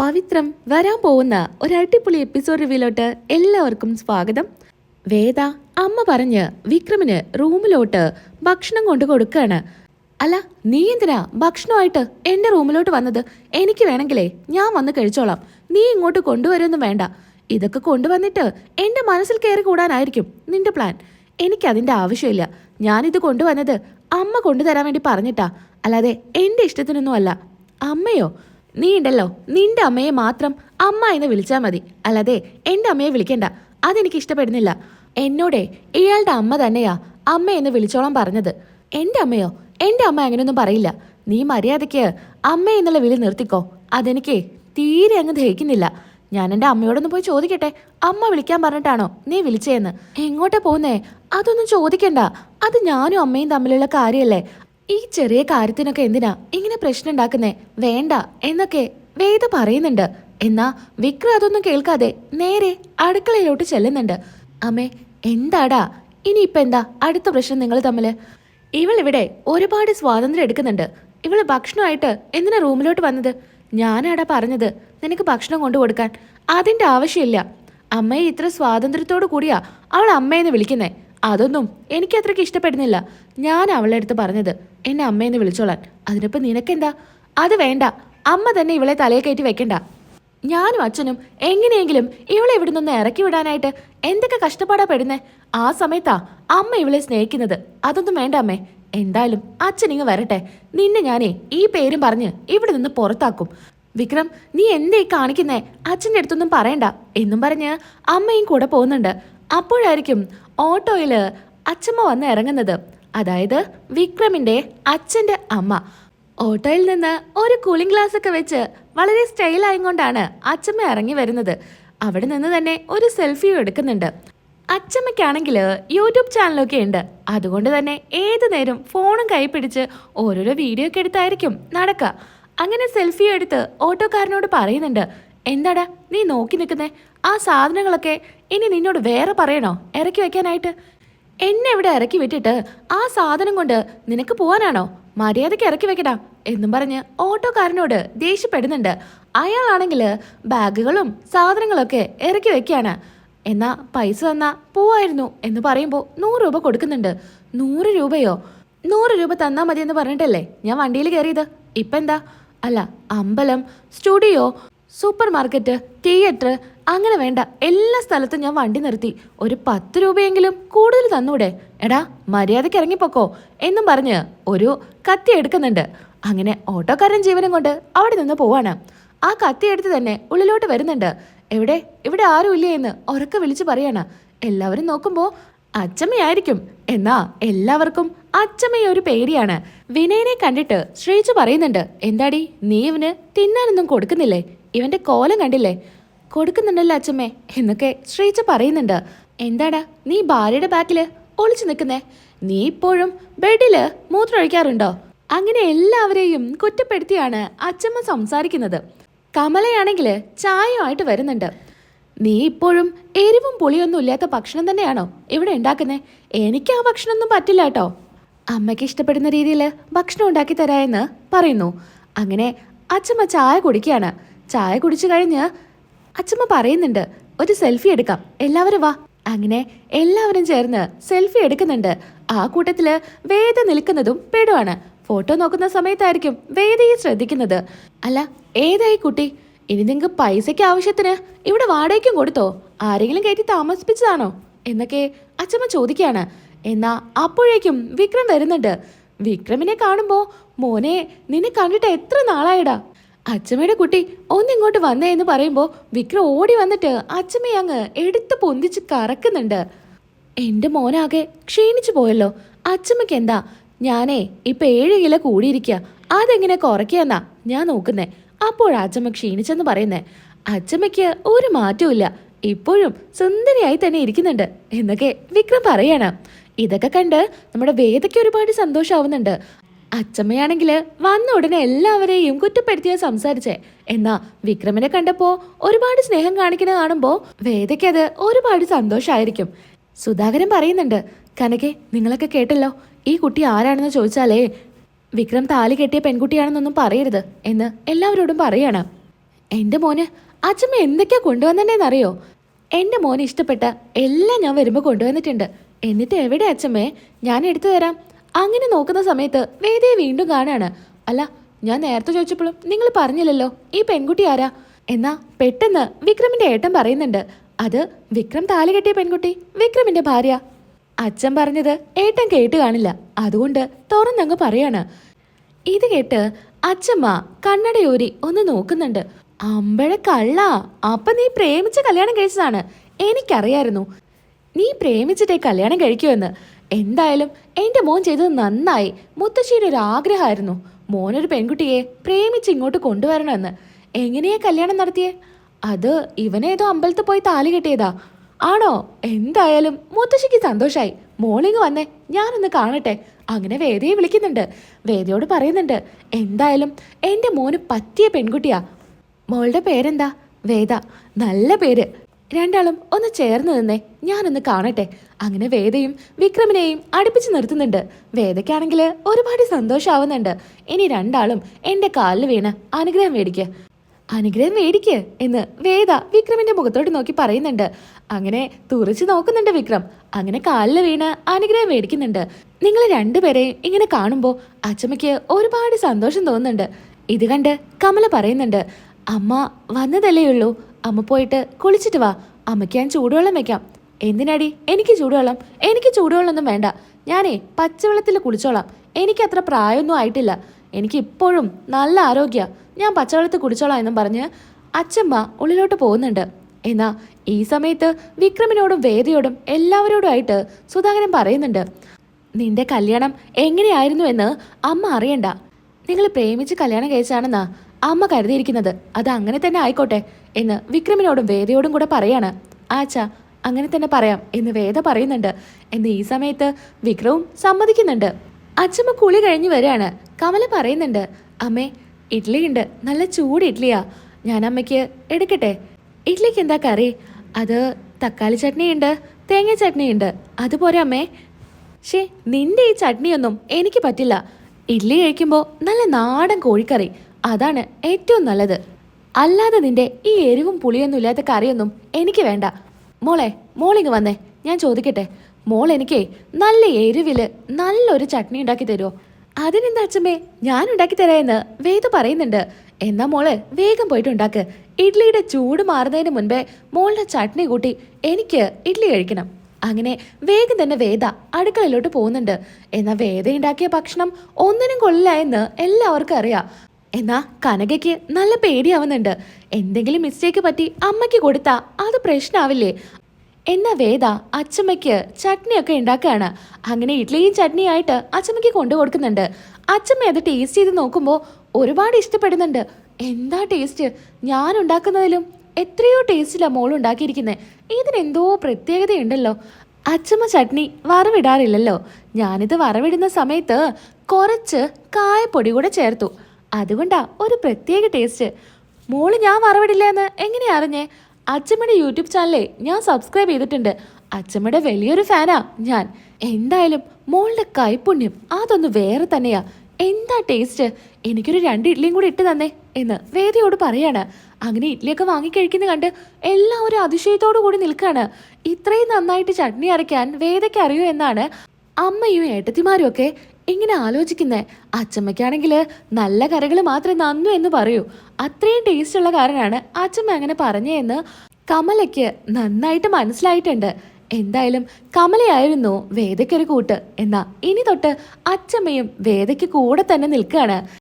പവിത്രം വരാൻ പോകുന്ന ഒരു അടിപൊളി എപ്പിസോഡ് റിവ്യൂലോട്ട് എല്ലാവർക്കും സ്വാഗതം. വേദ അമ്മ പറഞ്ഞ് വിക്രമിന് റൂമിലോട്ട് ഭക്ഷണം കൊണ്ട് കൊടുക്കുകയാണ് അല്ല നീ എന്തിനാ ഭക്ഷണമായിട്ട് എന്റെ റൂമിലോട്ട് വന്നത്? എനിക്ക് വേണമെങ്കിലേ ഞാൻ വന്ന് കഴിച്ചോളാം. നീ ഇങ്ങോട്ട് കൊണ്ടുവരുമൊന്നും വേണ്ട. ഇതൊക്കെ കൊണ്ടുവന്നിട്ട് എന്റെ മനസ്സിൽ കയറി കൂടാനായിരിക്കും നിന്റെ പ്ലാൻ എനിക്കതിന്റെ ആവശ്യമില്ല. ഞാനിത് കൊണ്ടുവന്നത് അമ്മ കൊണ്ടുതരാൻ വേണ്ടി പറഞ്ഞിട്ടാ. അല്ലാതെ എന്റെ ഇഷ്ടത്തിനൊന്നും അല്ല. അമ്മയോ? നീ ഉണ്ടല്ലോ നിന്റെ അമ്മയെ മാത്രം അമ്മ എന്ന് വിളിച്ചാൽ മതി. അല്ലാതെ എന്റെ അമ്മയെ വിളിക്കണ്ട. അതെനിക്ക് ഇഷ്ടപ്പെടുന്നില്ല. എന്നോടെ ഇയാളുടെ അമ്മ തന്നെയാ അമ്മ എന്ന് വിളിച്ചോളാൻ പറഞ്ഞത്. എന്റെ അമ്മയോ? എന്റെ അമ്മ അങ്ങനെയൊന്നും പറയില്ല. നീ മര്യാദയ്ക്ക് അമ്മ എന്നുള്ള വിളി നിർത്തിക്കോ. അതെനിക്ക് തീരെ അങ്ങ് ദഹിക്കുന്നില്ല. ഞാൻ എന്റെ അമ്മയോടൊന്ന് പോയി ചോദിക്കട്ടെ? അമ്മ വിളിക്കാൻ പറഞ്ഞിട്ടാണോ നീ വിളിച്ചേന്ന്? എങ്ങോട്ടാ പോകുന്നേ അതൊന്നും ചോദിക്കണ്ട. അത് ഞാനും അമ്മയും തമ്മിലുള്ള കാര്യമല്ലേ ഈ ചെറിയ കാര്യത്തിനൊക്കെ എന്തിനാ ഇങ്ങനെ പ്രശ്നം ഉണ്ടാക്കുന്നേ? വേണ്ട എന്നൊക്കെ വേദ പറയുന്നുണ്ട്. എന്നാ വിക്രം അതൊന്നും കേൾക്കാതെ നേരെ അടുക്കളയിലോട്ട് ചെല്ലുന്നുണ്ട്. അമ്മേ എന്താടാ? ഇനി ഇപ്പൊ എന്താ? അടുത്ത പ്രശ്നം നിങ്ങൾ തമ്മിൽ ഇവിടെ ഒരുപാട് സ്വാതന്ത്ര്യം എടുക്കുന്നുണ്ട്. ഇവൾ ഭക്ഷണമായിട്ട് എന്തിനാ റൂമിലോട്ട് വന്നത്? ഞാനാടാ പറഞ്ഞത് നിനക്ക് ഭക്ഷണം കൊണ്ടു കൊടുക്കാൻ അതിന്റെ ആവശ്യമില്ല. അമ്മയെ ഇത്ര സ്വാതന്ത്ര്യത്തോടു കൂടിയാ അവൾ അമ്മയെന്ന് വിളിക്കുന്നേ. അതൊന്നും എനിക്ക് അത്രയ്ക്ക് ഇഷ്ടപ്പെടുന്നില്ല. ഞാൻ അവളുടെ അടുത്ത് പറഞ്ഞത് എന്നെ അമ്മയെന്ന് വിളിച്ചോളാൻ. അതിനിപ്പോൾ നിനക്കെന്താ? അത് വേണ്ട. അമ്മ തന്നെ ഇവളെ തലയിൽ കയറ്റി വെക്കണ്ട. ഞാനും അച്ഛനും എങ്ങനെയെങ്കിലും ഇവളെ ഇവിടെ നിന്ന് ഇറക്കി വിടാനായിട്ട് എന്തൊക്കെ കഷ്ടപ്പാടാ പെടുന്നേ? ആ സമയത്താ അമ്മ ഇവളെ സ്നേഹിക്കുന്നത്. അതൊന്നും വേണ്ട അമ്മേ. എന്തായാലും അച്ഛൻ ഇങ്ങ് വരട്ടെ. നിന്നെ ഞാനേ ഈ പേരും പറഞ്ഞ് ഇവിടെ നിന്ന് പുറത്താക്കും. വിക്രം നീ എന്തേ കാണിക്കുന്നേ? അച്ഛന്റെ അടുത്തൊന്നും പറയണ്ട. എന്നും പറഞ്ഞ് അമ്മയും കൂടെ പോകുന്നുണ്ട്. അപ്പോഴായിരിക്കും ഓട്ടോയിൽ അച്ഛമ്മ വന്ന് ഇറങ്ങുന്നത്. അതായത് വിക്രമിന്റെ അച്ഛന്റെ അമ്മ. ഓട്ടോയിൽ നിന്ന് ഒരു കൂളിംഗ് ഗ്ലാസ് ഒക്കെ വെച്ച് വളരെ സ്റ്റൈലായും കൊണ്ടാണ് അച്ഛമ്മ ഇറങ്ങി വരുന്നത്. അവിടെ നിന്ന് തന്നെ ഒരു സെൽഫിയും എടുക്കുന്നുണ്ട്. അച്ഛമ്മയ്ക്കാണെങ്കിൽ യൂട്യൂബ് ചാനലൊക്കെ ഉണ്ട്. അതുകൊണ്ട് തന്നെ ഏതു നേരം ഫോണും കൈ പിടിച്ച് ഓരോരോ വീഡിയോ ഒക്കെ എടുത്തായിരിക്കും നടക്കുക. അങ്ങനെ സെൽഫി എടുത്ത് ഓട്ടോക്കാരനോട് പറയുന്നുണ്ട്. എന്താടാ നീ നോക്കി നിൽക്കുന്നേ? ആ സാധനങ്ങളൊക്കെ ഇനി നിന്നോട് വേറെ പറയണോ? ഇറക്കി വെക്കാനായിട്ട്. എന്നെ ഇവിടെ ഇറക്കി വിട്ടിട്ട് ആ സാധനം കൊണ്ട് നിനക്ക് പോവാനാണോ? മര്യാദയ്ക്ക് ഇറക്കി വെക്കടാ എന്നും പറഞ്ഞ് ഓട്ടോക്കാരനോട് ദേഷ്യപ്പെടുന്നുണ്ട്. അയാളാണെങ്കിൽ ബാഗുകളും സാധനങ്ങളൊക്കെ ഇറക്കി വെക്കാണ്. എന്നാ പൈസ തന്നാ പോവായിരുന്നു എന്ന് പറയുമ്പോൾ നൂറ് രൂപ കൊടുക്കുന്നുണ്ട്. നൂറ് രൂപയോ? നൂറ് രൂപ തന്നാ മതി എന്ന് പറഞ്ഞിട്ടല്ലേ ഞാൻ വണ്ടിയിൽ കയറിയത്? ഇപ്പം എന്താ അല്ല അമ്പലം സ്റ്റുഡിയോ സൂപ്പർ മാർക്കറ്റ് തിയേറ്റർ അങ്ങനെ വേണ്ട. എല്ലാ സ്ഥലത്തും ഞാൻ വണ്ടി നിർത്തി. ഒരു പത്ത് രൂപയെങ്കിലും കൂടുതൽ തന്നൂടെ. എടാ മര്യാദയ്ക്ക് ഇറങ്ങിപ്പോക്കോ എന്നും പറഞ്ഞ് ഒരു കത്തി എടുക്കുന്നുണ്ട്. അങ്ങനെ ഓട്ടോക്കാരൻ ജീവനം കൊണ്ട് അവിടെ നിന്ന് പോവാണ്. ആ കത്തി എടുത്ത് തന്നെ ഉള്ളിലോട്ട് വരുന്നുണ്ട്. എവിടെ? ഇവിടെ ആരും ഇല്ലേ എന്ന് ഉറക്കെ വിളിച്ചു പറയാണ്. എല്ലാവരും നോക്കുമ്പോൾ അച്ചമ്മയായിരിക്കും. എന്നാ എല്ലാവർക്കും അച്ചമ്മയെ ഒരു പേടിയാണ്. വിനയനെ കണ്ടിട്ട് ശ്രീജു പറയുന്നുണ്ട് എന്താടി നീ ഇവന് തിന്നാനൊന്നും കൊടുക്കുന്നില്ലേ? ഇവന്റെ കോലം കണ്ടില്ലേ? കൊടുക്കുന്നുണ്ടല്ലോ അച്ഛമ്മേ എന്നൊക്കെ ശ്രീച്ച പറയുന്നുണ്ട്. എന്താടാ നീ ഭാര്യയുടെ ബാക്കിൽ ഒളിച്ചു നിൽക്കുന്നേ? നീ ഇപ്പോഴും ബെഡിൽ മൂത്രമൊഴിക്കാറുണ്ടോ? അങ്ങനെ എല്ലാവരെയും കുറ്റപ്പെടുത്തിയാണ് അച്ഛമ്മ സംസാരിക്കുന്നത്. കമലയാണെങ്കിൽ ചായയുമായിട്ട് വരുന്നുണ്ട്. നീ ഇപ്പോഴും എരിവും പുളിയൊന്നും ഇല്ലാത്ത ഭക്ഷണം തന്നെയാണോ ഇവിടെ ഉണ്ടാക്കുന്നേ? എനിക്ക് ആ ഭക്ഷണമൊന്നും പറ്റില്ല കേട്ടോ. അമ്മയ്ക്ക് ഇഷ്ടപ്പെടുന്ന രീതിയിൽ ഭക്ഷണം ഉണ്ടാക്കി തരാമെന്ന് പറയുന്നു. അങ്ങനെ അച്ഛമ്മ ചായ കുടിക്കുകയാണ്. ചായ കുടിച്ചു കഴിഞ്ഞ് അച്ചമ്മ പറയുന്നുണ്ട് ഒരു സെൽഫി എടുക്കാം. എല്ലാവരും വാ. അങ്ങനെ എല്ലാവരും ചേർന്ന് സെൽഫി എടുക്കുന്നുണ്ട്. ആ കൂട്ടത്തിൽ വേദ നിൽക്കുന്നതും പെടുവാണ്. ഫോട്ടോ നോക്കുന്ന സമയത്തായിരിക്കും വേദയെ ശ്രദ്ധിക്കുന്നത്. അല്ല ഏതായി കുട്ടി? ഇനി നിങ്ങൾക്ക് പൈസയ്ക്ക് ആവശ്യത്തിന് ഇവിടെ വാടകയ്ക്കും കൊടുത്തോ? ആരെങ്കിലും കയറ്റി താമസിപ്പിച്ചതാണോ? എന്നൊക്കെ അച്ഛമ്മ ചോദിക്കുകയാണ്. എന്നാ അപ്പോഴേക്കും വിക്രം വരുന്നുണ്ട്. വിക്രമിനെ കാണുമ്പോ മോനെ നിന്നെ കണ്ടിട്ട് എത്ര നാളായടാ? അച്ചമ്മയുടെ കുട്ടി ഒന്നിങ്ങോട്ട് വന്നേ എന്ന് പറയുമ്പോൾ വിക്രം ഓടി വന്നിട്ട് അച്ചമ്മയെ അങ്ങ് എടുത്ത് പൊന്തിച്ച് കറക്കുന്നുണ്ട്. എന്റെ മോനാകെ ക്ഷീണിച്ചു പോയല്ലോ. അച്ചമ്മയ്ക്ക് എന്താ? ഞാനേ ഇപ്പൊ ഏഴ് കിലോ കൂടിയിരിക്കുക അതെങ്ങനെ കുറയ്ക്കാന്നാ ഞാൻ നോക്കുന്നേ. അപ്പോൾ അച്ചമ്മ ക്ഷീണിച്ചെന്ന് പറയുന്നേ. അച്ചമ്മയ്ക്ക് ഒരു മാറ്റവും ഇപ്പോഴും സുന്ദരിയായി തന്നെ ഇരിക്കുന്നുണ്ട് എന്നൊക്കെ വിക്രം പറയാണ്. ഇതൊക്കെ കണ്ട് നമ്മുടെ വേദയ്ക്ക് ഒരുപാട് സന്തോഷാവുന്നുണ്ട്. അച്ചമ്മയാണെങ്കിൽ വന്ന ഉടനെ എല്ലാവരെയും കുറ്റപ്പെടുത്തിയ സംസാരിച്ചേ. എന്നാ വിക്രമിനെ കണ്ടപ്പോ ഒരുപാട് സ്നേഹം കാണിക്കുന്ന കാണുമ്പോ വേദയ്ക്ക് അത് ഒരുപാട് സന്തോഷമായിരിക്കും സുധാകരൻ പറയുന്നുണ്ട് കനകെ നിങ്ങളൊക്കെ കേട്ടല്ലോ ഈ കുട്ടി ആരാണെന്ന് ചോദിച്ചാലേ വിക്രം താലി കെട്ടിയ പെൺകുട്ടിയാണെന്നൊന്നും പറയരുത് എന്ന് എല്ലാവരോടും പറയാണ്. എന്റെ മോന് അച്ഛമ്മ എന്തൊക്കെയാ കൊണ്ടുവന്നെന്നറിയോ? എന്റെ മോന് ഇഷ്ടപ്പെട്ട എല്ലാം ഞാൻ വരുമ്പോ കൊണ്ടുവന്നിട്ടുണ്ട്. എന്നിട്ട് എവിടെ അച്ഛമ്മേ ഞാൻ എടുത്തു തരാം. അങ്ങനെ നോക്കുന്ന സമയത്ത് വേദയെ വീണ്ടും കാണാണ്. അല്ല ഞാൻ നേരത്തെ ചോദിച്ചപ്പോഴും നിങ്ങൾ പറഞ്ഞില്ലല്ലോ ഈ പെൺകുട്ടി ആരാ? എന്നാ പെട്ടെന്ന് വിക്രമിന്റെ ഏട്ടൻ പറയുന്നുണ്ട്. അത് വിക്രം താലി കെട്ടിയ പെൺകുട്ടി വിക്രമിന്റെ ഭാര്യ. അച്ഛൻ പറഞ്ഞത് ഏട്ടൻ കേട്ട് കാണില്ല. അതുകൊണ്ട് തുറന്നങ്ങ് പറയാണ്. ഇത് കേട്ട് അച്ഛമ്മ കണ്ണടയൂരി ഒന്ന് നോക്കുന്നുണ്ട്. അമ്പഴ കള്ള അപ്പൊ നീ പ്രേമിച്ച് കല്യാണം കഴിച്ചതാണ്. എനിക്കറിയായിരുന്നു. നീ പ്രേമിച്ചിട്ടേ കല്യാണം കഴിക്കുമെന്ന് എന്തായാലും എന്റെ മോൻ ചെയ്തത് നന്നായി. മുത്തശ്ശിയുടെ ഒരു ആഗ്രഹമായിരുന്നു. മോനൊരു പെൺകുട്ടിയെ പ്രേമിച്ച് ഇങ്ങോട്ട് കൊണ്ടുവരണമെന്ന്. എങ്ങനെയാ കല്യാണം നടത്തിയേ? അത് ഇവനേതോ അമ്പലത്തിൽ പോയി താലി കെട്ടിയതാ. ആണോ? എന്തായാലും മുത്തശ്ശിക്ക് സന്തോഷായി. മോളിങ് വന്നേ ഞാനൊന്ന് കാണട്ടെ. അങ്ങനെ വേദയെ വിളിക്കുന്നുണ്ട്. വേദയോട് പറയുന്നുണ്ട് എന്തായാലും എന്റെ മോന് പറ്റിയ പെൺകുട്ടിയാ. മോളുടെ പേരെന്താ? വേദ. നല്ല പേര്. രണ്ടാളും ഒന്ന് ചേർന്ന് നിന്നേ. ഞാനൊന്ന് കാണട്ടെ. അങ്ങനെ വേദയും വിക്രമിനെയും അടുപ്പിച്ച് നിർത്തുന്നുണ്ട്. വേദയ്ക്കാണെങ്കിൽ ഒരുപാട് സന്തോഷാവുന്നുണ്ട്. ഇനി രണ്ടാളും എന്റെ കാലിൽ വീണ് അനുഗ്രഹം മേടിക്കുക അനുഗ്രഹം മേടിക്ക് എന്ന് വേദ വിക്രമിന്റെ മുഖത്തോട്ട് നോക്കി പറയുന്നുണ്ട്. അങ്ങനെ തുറച്ചു നോക്കുന്നുണ്ട് വിക്രം. അങ്ങനെ കാലിൽ വീണ് അനുഗ്രഹം മേടിക്കുന്നുണ്ട്. നിങ്ങൾ രണ്ടുപേരെയും ഇങ്ങനെ കാണുമ്പോൾ അച്ചമ്മയ്ക്ക് ഒരുപാട് സന്തോഷം തോന്നുന്നുണ്ട്. ഇത് കണ്ട് കമല പറയുന്നുണ്ട് അമ്മ വന്നതല്ലേ ഉള്ളൂ. അമ്മ പോയിട്ട് കുളിച്ചിട്ട് വാ. അമ്മയ്ക്ക് ഞാൻ ചൂടുവെള്ളം വെക്കാം. എന്തിനാടി? എനിക്ക് ചൂടുവെള്ളം. എനിക്ക് ചൂടുവെള്ളമൊന്നും വേണ്ട. ഞാനേ പച്ചവെള്ളത്തിൽ കുളിച്ചോളാം. എനിക്ക് അത്ര പ്രായമൊന്നും ആയിട്ടില്ല. എനിക്ക് ഇപ്പോഴും നല്ല ആരോഗ്യ. ഞാൻ പച്ചവെള്ളത്തിൽ കുടിച്ചോളാം എന്നും പറഞ്ഞ് അച്ഛമ്മ ഉള്ളിലോട്ട് പോകുന്നുണ്ട്. എന്നാ ഈ സമയത്ത് വിക്രമിനോടും വേദയോടും എല്ലാവരോടുമായിട്ട് സുധാകരൻ പറയുന്നുണ്ട് നിന്റെ കല്യാണം എങ്ങനെയായിരുന്നു എന്ന് അമ്മ അറിയണ്ട. നിങ്ങൾ പ്രേമിച്ച് കല്യാണം കഴിച്ചാണെന്നാ അമ്മ കരുതിയിരിക്കുന്നത് അത് അങ്ങനെ തന്നെ ആയിക്കോട്ടെ എന്ന് വിക്രമിനോടും വേദയോടും കൂടെ പറയാണ്. ആച്ചാ അങ്ങനെ തന്നെ പറയാം എന്ന് വേദ പറയുന്നുണ്ട് എന്ന് ഈ സമയത്ത് വിക്രവും സമ്മതിക്കുന്നുണ്ട്. അച്ഛമ്മ കുളി കഴിഞ്ഞ് വരികയാണ്. കമല പറയുന്നുണ്ട് അമ്മേ ഇഡ്ഡലി ഉണ്ട്. നല്ല ചൂട് ഇഡ്ഡലിയാ ഞാൻ അമ്മയ്ക്ക് എടുക്കട്ടെ. ഇഡ്ഡലിക്ക് എന്താ കറി? അത് തക്കാളി ചട്നി ഉണ്ട് തേങ്ങ ചട്നി ഉണ്ട് അതുപോലെ അമ്മേ. ഷേ നിന്റെ ഈ ചട്നിയൊന്നും എനിക്ക് പറ്റില്ല. ഇഡ്ഡലി കഴിക്കുമ്പോൾ നല്ല നാടൻ കോഴിക്കറി. അതാണ് ഏറ്റവും നല്ലത്. അല്ലാതെ നിന്റെ ഈ എരിവും പുളിയൊന്നും ഇല്ലാത്ത കറിയൊന്നും എനിക്ക് വേണ്ട. മോളെ മോളിങ് വന്നേ. ഞാൻ ചോദിക്കട്ടെ. മോൾ എനിക്കേ നല്ല എരിവിൽ നല്ലൊരു ചട്നി ഉണ്ടാക്കി തരുമോ അതിനെന്താ അച്ഛമ്മേ? ഞാൻ ഉണ്ടാക്കി തരാമെന്ന് വേദ പറയുന്നുണ്ട്. എന്നാ മോൾ വേഗം പോയിട്ട് ഉണ്ടാക്ക്. ഇഡ്ലിയുടെ ചൂട് മാറുന്നതിന് മുൻപേ മോളുടെ ചട്നി കൂട്ടി എനിക്ക് ഇഡ്ലി കഴിക്കണം. അങ്ങനെ വേഗം തന്നെ വേദ അടുക്കളയിലോട്ട് പോകുന്നുണ്ട്. എന്നാ വേദ ഉണ്ടാക്കിയ ഭക്ഷണം ഒന്നിനും കൊള്ളില്ല എന്ന് എല്ലാവർക്കും അറിയാം. എന്നാ കനകയ്ക്ക് നല്ല പേടിയാവുന്നുണ്ട്. എന്തെങ്കിലും മിസ്റ്റേക്ക് പറ്റി അമ്മയ്ക്ക് കൊടുത്താ അത് പ്രശ്നമാവില്ലേ എന്ന വേദ അച്ചമ്മയ്ക്ക് ചട്നിയൊക്കെ ഉണ്ടാക്കുകയാണ്. അങ്ങനെ ഇഡ്ഡലിയും ചട്നിയായിട്ട് അച്ചമ്മയ്ക്ക് കൊണ്ടു കൊടുക്കുന്നുണ്ട്. അച്ചമ്മ അത് ടേസ്റ്റ് ചെയ്ത് നോക്കുമ്പോൾ ഒരുപാട് ഇഷ്ടപ്പെടുന്നുണ്ട്. എന്താ ടേസ്റ്റ് ഞാൻ ഉണ്ടാക്കുന്നതിലും എത്രയോ ടേസ്റ്റിലാണ് മോൾ ഉണ്ടാക്കിയിരിക്കുന്നത് ഇതിനെന്തോ പ്രത്യേകതയുണ്ടല്ലോ. അച്ചമ്മ ചട്നി വറവിടാറില്ലല്ലോ. ഞാനിത് വറവിടുന്ന സമയത്ത് കുറച്ച് കായപ്പൊടി കൂടെ ചേർത്തു. അതുകൊണ്ടാ ഒരു പ്രത്യേക ടേസ്റ്റ് മോൾ ഞാൻ മറവിടില്ല എന്ന് എങ്ങനെയാ അറിഞ്ഞേ? അച്ചമ്മയുടെ യൂട്യൂബ് ചാനലേ ഞാൻ സബ്സ്ക്രൈബ് ചെയ്തിട്ടുണ്ട്. അച്ചമ്മയുടെ വലിയൊരു ഫാനാ ഞാൻ. എന്തായാലും മോളുടെ കൈപുണ്യം അതൊന്ന് വേറെ തന്നെയാ. എന്താ ടേസ്റ്റ് എനിക്കൊരു രണ്ട് ഇഡ്ഡലിയും കൂടി ഇട്ട് തന്നേ എന്ന് വേദിയോട് പറയാണ്. അങ്ങനെ ഇഡ്ഡലിയൊക്കെ വാങ്ങിക്കഴിക്കുന്ന കണ്ട് എല്ലാവരും അതിശയത്തോടു കൂടി നിൽക്കുകയാണ് ഇത്രയും നന്നായിട്ട് ചട്നി അരയ്ക്കാൻ വേദയ്ക്ക് അറിയൂ എന്നാണ് അമ്മയും ഏട്ടത്തിമാരും ഒക്കെ ഇങ്ങനെ ആലോചിക്കുന്നേ അച്ചമ്മയ്ക്കാണെങ്കിൽ നല്ല കറികൾ മാത്രമേ നന്നു എന്ന് പറയൂ. അത്രയും ടേസ്റ്റ് ഉള്ള കാരനാണ് അച്ചമ്മ അങ്ങനെ പറഞ്ഞതെന്ന് കമലയ്ക്ക് നന്നായിട്ട് മനസ്സിലായിട്ടുണ്ട്. എന്തായാലും കമലയായിരുന്നു വേദയ്ക്കൊരു കൂട്ട്. എന്നാ ഇനി തൊട്ട് അച്ചമ്മയും വേദയ്ക്ക് കൂടെ തന്നെ നിൽക്കുകയാണ്.